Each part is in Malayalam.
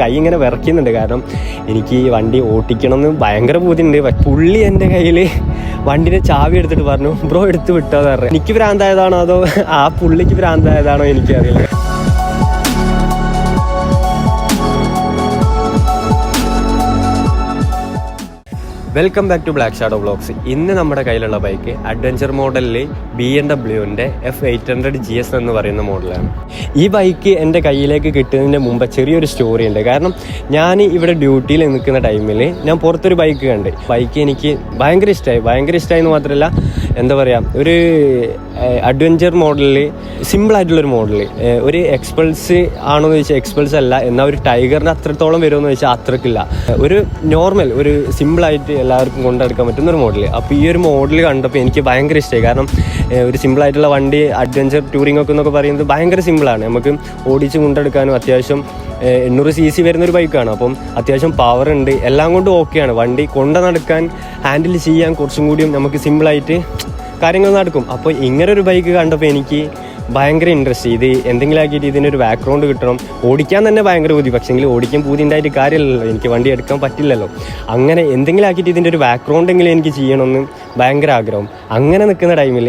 കൈ ഇങ്ങനെ വിറയ്ക്കുന്നുണ്ട്. കാരണം എനിക്ക് ഈ വണ്ടി ഓട്ടിക്കണം എന്ന് ഭയങ്കര ബുദ്ധിമുണ്ട് പുള്ളി എന്റെ കയ്യിൽ വണ്ടിനെ ചാവി എടുത്തിട്ട് പറഞ്ഞു ബ്രോ എടുത്ത് വിട്ടോ പറഞ്ഞു. എനിക്ക് ഭ്രാന്തായതാണോ അതോ ആ പുള്ളിക്ക് ഭ്രാന്തായതാണോ എനിക്കറിയില്ല. Welcome back to black shadow blogs ഇന്ന് നമ്മുടെ കയ്യിലുള്ള ബൈക്ക് അഡ്വഞ്ചർ മോഡലിൽ B N ഡബ്ല്യുവിന്റെ F eight hundred G S എന്ന് പറയുന്ന മോഡലാണ് ഈ ബൈക്ക് എന്റെ കയ്യിലേക്ക് കിട്ടുന്നതിന് മുമ്പ് ചെറിയൊരു സ്റ്റോറി ഉണ്ട്. കാരണം ഞാൻ ഇവിടെ ഡ്യൂട്ടിയിൽ നിൽക്കുന്ന ടൈമിൽ ഞാൻ പുറത്തൊരു ബൈക്ക് കണ്ട്. ബൈക്ക് എനിക്ക് ഭയങ്കര ഇഷ്ടമായി ഭയങ്കര ഇഷ്ടമായി എന്ന് മാത്രമല്ല എന്താ പറയുക ഒരു അഡ്വഞ്ചർ മോഡലിൽ സിമ്പിൾ ആയിട്ടുള്ളൊരു മോഡൽ ഒരു എക്സ്പൾസ് ആണോ എന്ന് ചോദിച്ചാൽ എക്സ്പൾസ് അല്ല എന്നാൽ ഒരു ടൈഗറിന് അത്രത്തോളം വരുമെന്ന് ചോദിച്ചാൽ അത്രക്കില്ല. ഒരു നോർമൽ ഒരു സിമ്പിളായിട്ട് എല്ലാവർക്കും കൊണ്ടെടുക്കാൻ പറ്റുന്ന ഒരു മോഡൽ അപ്പോൾ ഈ ഒരു മോഡൽ കണ്ടപ്പോൾ എനിക്ക് ഭയങ്കര ഇഷ്ടമായി കാരണം ഒരു സിമ്പിളായിട്ടുള്ള വണ്ടി അഡ്വഞ്ചർ ടൂറിംഗ് ഒക്കെ എന്നൊക്കെ പറയുന്നത് ഭയങ്കര സിമ്പിളാണ് നമുക്ക് ഓടിച്ച് കൊണ്ടെടുക്കാനും അത്യാവശ്യം എണ്ണൂറ് സി സി വരുന്ന ഒരു ബൈക്കാണ് അപ്പം അത്യാവശ്യം പവർ ഉണ്ട്. എല്ലാം കൊണ്ടും ഓക്കെയാണ് വണ്ടി കൊണ്ട നടക്കാൻ ഹാൻഡിൽ ചെയ്യാൻ കുറച്ചും കൂടിയും നമുക്ക് സിമ്പിളായിട്ട് കാര്യങ്ങൾ നടക്കും. അപ്പോൾ ഇങ്ങനെ ഒരു ബൈക്ക് കണ്ടപ്പോൾ എനിക്ക് ഭയങ്കര ഇൻട്രസ്റ്റ് ഇത് എന്തെങ്കിലും ആക്കിയിട്ട് ഇതിനൊരു ബാക്ക്ഗ്രൗണ്ട് കിട്ടണം. ഓടിക്കാൻ തന്നെ ഭയങ്കര ബുദ്ധി. പക്ഷേങ്കിൽ ഓടിക്കാൻ പൂതി ഉണ്ടായിട്ട് കാര്യമില്ലല്ലോ. എനിക്ക് വണ്ടി എടുക്കാൻ പറ്റില്ലല്ലോ. അങ്ങനെ എന്തെങ്കിലും ആക്കിയിട്ട് ഇതിന്റെ ഒരു ബാക്ക്ഗ്രൗണ്ട് എങ്കിലും എനിക്ക് ചെയ്യണമെന്ന് ഭയങ്കര ആഗ്രഹം. അങ്ങനെ നിൽക്കുന്ന ടൈമിൽ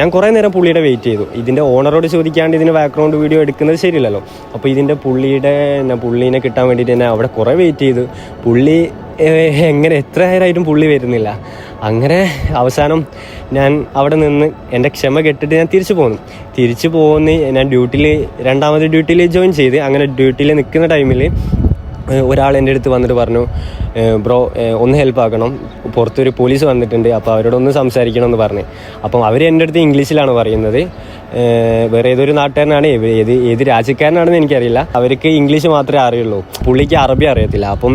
ഞാൻ കുറേ നേരം പുള്ളിയുടെ വെയിറ്റ് ചെയ്തു. ഇതിന്റെ ഓണറോട് ചോദിക്കാണ്ട് ഇതിന്റെ ബാക്ക്ഗ്രൗണ്ട് വീഡിയോ എടുക്കുന്നത് ശരിയല്ലല്ലോ. അപ്പോൾ ഇതിന്റെ പുള്ളിയുടെ പുള്ളീനെ കിട്ടാൻ വേണ്ടിയിട്ട് തന്നെ അവിടെ കുറേ വെയിറ്റ് ചെയ്തു. പുള്ളി എങ്ങനെ എത്ര നേരമായിട്ടും പുള്ളി വരുന്നില്ല. അങ്ങനെ അവസാനം ഞാൻ അവിടെ നിന്ന് എന്റെ ക്ഷമ കെട്ടിട്ട് ഞാൻ തിരിച്ചു പോന്നു. തിരിച്ചു പോകുന്ന ഞാൻ ഡ്യൂട്ടിയിൽ രണ്ടാമത് ഡ്യൂട്ടിയിൽ ജോയിൻ ചെയ്ത് അങ്ങനെ ഡ്യൂട്ടിയിൽ നിൽക്കുന്ന ടൈമിൽ ഒരാൾ എന്റെ അടുത്ത് വന്നിട്ട് പറഞ്ഞു ബ്രോ ഒന്ന് ഹെൽപ്പ് ആക്കണം. പുറത്തൊരു പോലീസ് വന്നിട്ടുണ്ട്. അപ്പോൾ അവരോടൊന്ന് സംസാരിക്കണം എന്ന് പറഞ്ഞു. അപ്പം അവർ എന്റെ അടുത്ത് ഇംഗ്ലീഷിലാണ് പറയുന്നത്. വേറെ ഏതൊരു നാട്ടുകാരനാണ്? ഏത് ഏത് രാജ്യക്കാരനാണെന്ന് എനിക്കറിയില്ല. അവർക്ക് ഇംഗ്ലീഷ് മാത്രമേ അറിയുള്ളൂ. പുള്ളിക്ക് അറബി അറിയത്തില്ല. അപ്പം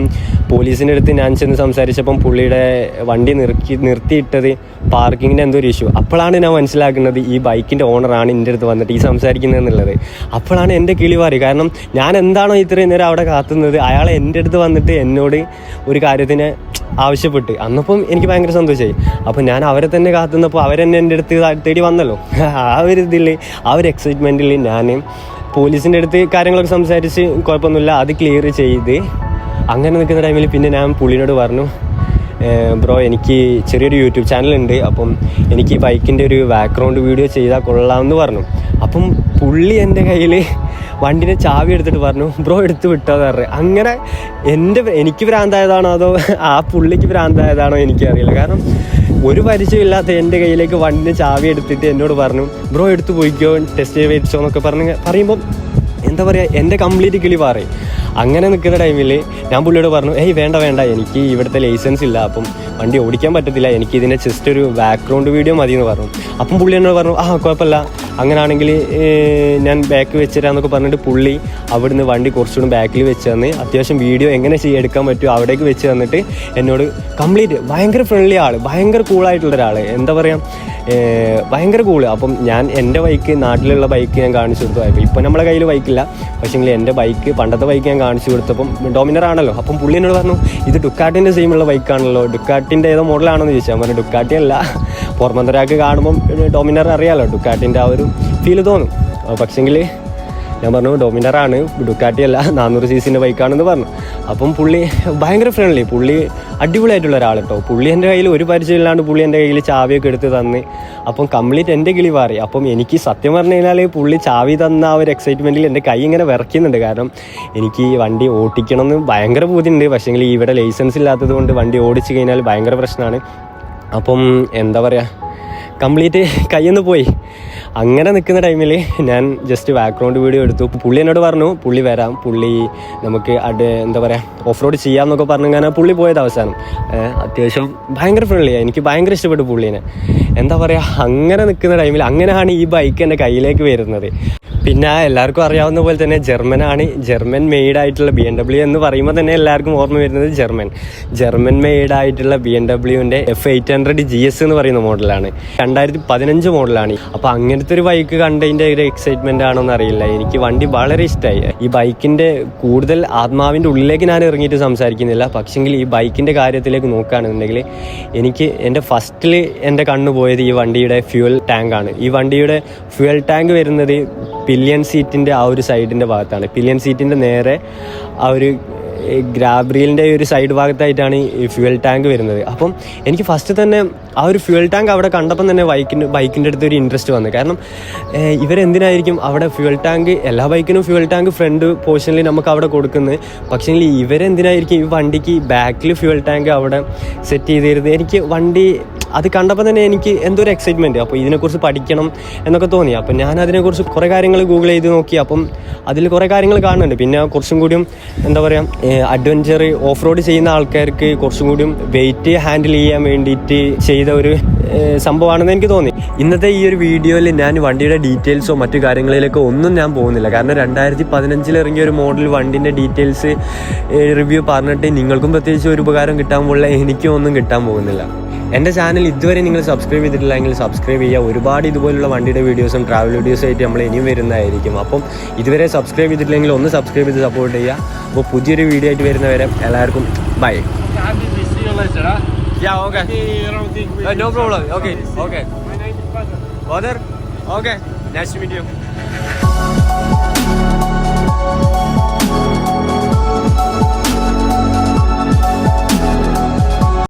പോലീസിന്റെ അടുത്ത് ഞാൻ ചെന്ന് സംസാരിച്ചപ്പം പുള്ളിയുടെ വണ്ടി നിർത്തി നിർത്തിയിട്ടത് പാർക്കിങ്ങിന്റെ എന്തോ ഒരു ഇഷ്യൂ അപ്പോഴാണ് ഞാൻ മനസ്സിലാക്കുന്നത് ഈ ബൈക്കിന്റെ ഓണറാണ് എന്റെ അടുത്ത് വന്നിട്ട് ഈ സംസാരിക്കുന്നത് എന്നുള്ളത്. അപ്പോഴാണ് എന്റെ കിളി മാറി. കാരണം ഞാൻ എന്താണോ ഇത്രയും നേരം അവിടെ കാത്തുന്നത് അയാൾ എന്റെ അടുത്ത് വന്നിട്ട് എന്നോട് ഒരു കാര്യത്തിന് ആവശ്യപ്പെട്ട്. അന്നപ്പം എനിക്ക് ഭയങ്കര സന്തോഷമായി അപ്പം ഞാൻ അവരെ തന്നെ കാത്തുന്നപ്പോൾ അവരെന്നെ എന്റെ അടുത്ത് തേടി വന്നല്ലോ. ആ ഒരു ഇതിൽ ആ ഒരു എക്സൈറ്റ്മെന്റിൽ ഞാൻ പോലീസിന്റെ അടുത്ത് കാര്യങ്ങളൊക്കെ സംസാരിച്ച് കുഴപ്പമൊന്നുമില്ല അത് ക്ലിയർ ചെയ്ത് അങ്ങനെ നിൽക്കുന്ന ടൈമിൽ പിന്നെ ഞാൻ പുള്ളിനോട് പറഞ്ഞു ബ്രോ എനിക്ക് ചെറിയൊരു യൂട്യൂബ് ചാനലുണ്ട് അപ്പം എനിക്ക് ബൈക്കിന്റെ ഒരു ബാക്ക്ഗ്രൗണ്ട് വീഡിയോ ചെയ്താൽ കൊള്ളാമെന്ന് പറഞ്ഞു. അപ്പം പുള്ളി എന്റെ കയ്യിൽ വണ്ടിനെ ചാവി എടുത്തിട്ട് പറഞ്ഞു ബ്രോ എടുത്ത് വിട്ടോ എന്ന് പറഞ്ഞു. അങ്ങനെ എന്റെ എനിക്ക് ഭ്രാന്തായതാണോ അതോ ആ പുള്ളിക്ക് ഭ്രാന്തായതാണോ എനിക്കറിയില്ല. കാരണം ഒരു പരിചയമില്ലാത്ത എന്റെ കയ്യിലേക്ക് വണ്ടിന് ചാവി എടുത്തിട്ട് എന്നോട് പറഞ്ഞു ബ്രോ എടുത്ത് പോയിക്കോ ടെസ്റ്റ് ചെയ്ത് വെച്ചോ എന്നൊക്കെ പറഞ്ഞ് പറയുമ്പോൾ എന്താ പറയുക എന്റെ കംപ്ലീറ്റ് കിളി പാറി അങ്ങനെ നിൽക്കുന്ന ടൈമിൽ ഞാൻ പുള്ളിയോട് പറഞ്ഞു ഏയ് വേണ്ട വേണ്ട എനിക്ക് ഇവിടുത്തെ ലൈസൻസ് ഇല്ല. അപ്പം വണ്ടി ഓടിക്കാൻ പറ്റത്തില്ല. എനിക്ക് ഇതിന്റെ ജസ്റ്റ് ഒരു ബാക്ക്ഗ്രൗണ്ട് വീഡിയോ മതി എന്ന് പറഞ്ഞു. അപ്പം പുള്ളി എന്നോട് പറഞ്ഞു ആ കുഴപ്പമില്ല. അങ്ങനെയാണെങ്കിൽ ഞാൻ ബാക്ക് വെച്ചിരാന്നൊക്കെ പറഞ്ഞിട്ട് പുള്ളി അവിടുന്ന് വണ്ടി കുറച്ചുകൂടി ബാക്കിൽ വെച്ച് തന്ന് അത്യാവശ്യം വീഡിയോ എങ്ങനെ എടുക്കാൻ പറ്റുമോ അവിടേക്ക് വെച്ച് തന്നിട്ട് എന്നോട് കംപ്ലീറ്റ് ഭയങ്കര ഫ്രണ്ട്ലി ആൾ ഭയങ്കര കൂളായിട്ടുള്ള ഒരാൾ എന്താ പറയുക ഭയങ്കര കൂൾ അപ്പം ഞാൻ എന്റെ ബൈക്ക് നാട്ടിലുള്ള ബൈക്ക് ഞാൻ കാണിച്ചു കൊടുത്തു. അപ്പോൾ ഇപ്പം നമ്മളെ കയ്യിൽ ബൈക്കില്ല പക്ഷേങ്കിൽ എന്റെ ബൈക്ക് പണ്ടത്തെ ബൈക്ക് ഞാൻ കാണിച്ചു കൊടുത്തപ്പം ഡോമിനർ ആണല്ലോ. അപ്പം പുള്ളി എന്നോട് പറഞ്ഞു ഇത് ഡുക്കാട്ടിന്റെ സെയിമുള്ള ബൈക്കാണല്ലോ ബൈക്കാണല്ലോ ഡുക്കാട്ടിന്റെ ഏതോ മോഡലാണെന്ന് ചോദിച്ചാൽ പറഞ്ഞു ഡുക്കാട്ടി അല്ല. പുറമന്തരാക്ക് കാണുമ്പം ഡോമിനർ അറിയാമല്ലോ ഡുക്കാട്ടിന്റെ ആ ഒരു ഫീൽ തോന്നും. പക്ഷേങ്കിൽ ഞാൻ പറഞ്ഞു ഡോമിനറാണ് ഡുക്കാട്ടി അല്ല. നാനൂറ് സി സിന്റെ ബൈക്കാണെന്ന് പറഞ്ഞു. അപ്പം പുള്ളി ഭയങ്കര ഫ്രണ്ട്ലി പുള്ളി അടിപൊളിയായിട്ടുള്ള ഒരാൾ കേട്ടോ പുള്ളി എന്റെ കയ്യിൽ ഒരു പരിചയമില്ലാണ്ട് പുള്ളി എന്റെ കയ്യിൽ ചാവിയൊക്കെ എടുത്ത് തന്ന്. അപ്പം കംപ്ലീറ്റ് എന്റെ കിളി മാറി. അപ്പം എനിക്ക് സത്യം പറഞ്ഞു കഴിഞ്ഞാൽ പുള്ളി ചാവി തന്ന ആ ഒരു എക്സൈറ്റ്മെന്റിൽ എന്റെ കൈ ഇങ്ങനെ വിറയ്ക്കുന്നുണ്ട്. കാരണം എനിക്ക് ഈ വണ്ടി ഓട്ടിക്കണം എന്ന് ഭയങ്കര ബുദ്ധിമുണ്ട് പക്ഷേങ്കിൽ ഇവിടെ ലൈസൻസ് ഇല്ലാത്തത് കൊണ്ട് വണ്ടി ഓടിച്ചു കഴിഞ്ഞാൽ ഭയങ്കര പ്രശ്നമാണ്. അപ്പം എന്താ പറയുക കംപ്ലീറ്റ് കയ്യിൽ നിന്ന് പോയി. അങ്ങനെ നിൽക്കുന്ന ടൈമിൽ ഞാൻ ജസ്റ്റ് ബാക്ക്ഗ്രൗണ്ട് വീഡിയോ എടുത്തു. പുള്ളി എന്നോട് പറഞ്ഞു പുള്ളി വരാം. പുള്ളി നമുക്ക് അട് എന്താ പറയുക ഓഫ് റോഡ് ചെയ്യാമെന്നൊക്കെ പറഞ്ഞു ഞാൻ പുള്ളി പോയത് അവസാനം. അത്യാവശ്യം ഭയങ്കര ഫ്രണ്ട്ലിയാണ് എനിക്ക് ഭയങ്കര ഇഷ്ടപ്പെട്ടു പുള്ളീനെ. എന്താ പറയുക അങ്ങനെ നിൽക്കുന്ന ടൈമിൽ അങ്ങനെയാണ് ഈ ബൈക്ക് എന്റെ കയ്യിലേക്ക് വരുന്നത്. പിന്നെ എല്ലാവർക്കും അറിയാവുന്ന പോലെ തന്നെ ജർമ്മനാണ് ജർമ്മൻ മെയ്ഡ് ആയിട്ടുള്ള ബി എം ഡബ്ല്യു എന്ന് പറയുമ്പോൾ തന്നെ എല്ലാവർക്കും ഓർമ്മ വരുന്നത് ജർമ്മൻ ജർമ്മൻ മെയ്ഡ് ആയിട്ടുള്ള B M ഡബ്ല്യുവിന്റെ F eight hundred G S എന്ന് പറയുന്ന മോഡലാണ് രണ്ടായിരത്തി പതിനഞ്ച് മോഡലാണ് അപ്പോൾ അങ്ങനത്തെ ഒരു ബൈക്ക് കണ്ടതിന്റെ ഒരു എക്സൈറ്റ്മെന്റ് ആണോന്ന് അറിയില്ല. എനിക്ക് വണ്ടി വളരെ ഇഷ്ടമായി ഈ ബൈക്കിന്റെ കൂടുതൽ ആത്മാവിന്റെ ഉള്ളിലേക്ക് ഞാൻ ഇറങ്ങിയിട്ട് സംസാരിക്കുന്നില്ല. പക്ഷെങ്കിൽ ഈ ബൈക്കിന്റെ കാര്യത്തിലേക്ക് നോക്കുകയാണെന്നുണ്ടെങ്കിൽ എനിക്ക് എന്റെ ഫസ്റ്റിൽ എന്റെ കണ്ണു പോയത് ഈ വണ്ടിയുടെ ഫ്യൂൽ ടാങ്കാണ് ഈ വണ്ടിയുടെ ഫ്യൂൽ ടാങ്ക് വരുന്നത് പില്യൺ സീറ്റിന്റെ ആ ഒരു സൈഡിന്റെ ഭാഗത്താണ്. പില്യൺ സീറ്റിന്റെ നേരെ ആ ഒരു ഗ്രാബ്രിയലിന്റെ ഒരു സൈഡ് ഭാഗത്തായിട്ടാണ് ഈ ഫ്യൂവൽ ടാങ്ക് വരുന്നത്. അപ്പം എനിക്ക് ഫസ്റ്റ് തന്നെ ആ ഒരു ഫ്യൂവൽ ടാങ്ക് അവിടെ കണ്ടപ്പം തന്നെ ബൈക്കിന് ബൈക്കിന്റെ അടുത്ത് ഒരു ഇൻട്രസ്റ്റ് വന്നു. കാരണം ഇവരെന്തിനായിരിക്കും അവിടെ ഫ്യൂവൽ ടാങ്ക് എല്ലാ ബൈക്കിനും ഫ്യൂവൽ ടാങ്ക് ഫ്രണ്ട് പോർഷനിൽ നമുക്ക് അവിടെ കൊടുക്കുന്നത്. പക്ഷേ ഇവരെന്തിനായിരിക്കും ഈ വണ്ടിക്ക് ബാക്കിൽ ഫ്യൂവൽ ടാങ്ക് അവിടെ സെറ്റ് ചെയ്ത് തരുന്നത് എനിക്ക് വണ്ടി അത് കണ്ടപ്പോൾ തന്നെ എനിക്ക് എന്തോ ഒരു എക്സൈറ്റ്മെന്റ് അപ്പോൾ ഇതിനെക്കുറിച്ച് പഠിക്കണം എന്നൊക്കെ തോന്നി. അപ്പം ഞാൻ അതിനെക്കുറിച്ച് കുറേ കാര്യങ്ങൾ ഗൂഗിൾ ചെയ്ത് നോക്കി. അപ്പം അതിൽ കുറേ കാര്യങ്ങൾ കാണുന്നുണ്ട്. പിന്നെ കുറച്ചും കൂടിയും എന്താ പറയുക അഡ്വഞ്ചർ ഓഫ് റോഡ് ചെയ്യുന്ന ആൾക്കാർക്ക് കുറച്ചും കൂടിയും വെയിറ്റ് ഹാൻഡിൽ ചെയ്യാൻ വേണ്ടിയിട്ട് ചെയ്ത ഒരു സംഭവമാണെന്ന് എനിക്ക് തോന്നി. ഇന്നത്തെ ഈ ഒരു വീഡിയോയിൽ ഞാൻ വണ്ടിയുടെ ഡീറ്റെയിൽസോ മറ്റു കാര്യങ്ങളിലേക്കോ ഒന്നും ഞാൻ പോകുന്നില്ല. കാരണം രണ്ടായിരത്തി പതിനഞ്ചിൽ ഇറങ്ങിയ ഒരു മോഡൽ വണ്ടിന്റെ ഡീറ്റെയിൽസ് റിവ്യൂ പറഞ്ഞിട്ട് നിങ്ങൾക്കും പ്രത്യേകിച്ച് ഒരു ഉപകാരം കിട്ടാൻ പോലെ എനിക്കും ഒന്നും കിട്ടാൻ പോകുന്നില്ല. എന്റെ ചാനൽ ഇതുവരെ നിങ്ങൾ സബ്സ്ക്രൈബ് ചെയ്തിട്ടില്ലെങ്കിൽ സബ്സ്ക്രൈബ് ചെയ്യുക. ഒരുപാട് ഇതുപോലുള്ള വണ്ടിയുടെ വീഡിയോസും ട്രാവൽ വീഡിയോസും ആയിട്ട് നമ്മൾ ഇനിയും വരുന്നതായിരിക്കും. അപ്പം ഇതുവരെ സബ്സ്ക്രൈബ് ചെയ്തിട്ടില്ലെങ്കിൽ ഒന്ന് സബ്സ്ക്രൈബ് ചെയ്ത് സപ്പോർട്ട് ചെയ്യുക. അപ്പോൾ പുതിയൊരു വീഡിയോ ആയിട്ട് വരുന്നവരെ എല്ലാവർക്കും bye okay okay okay no problem.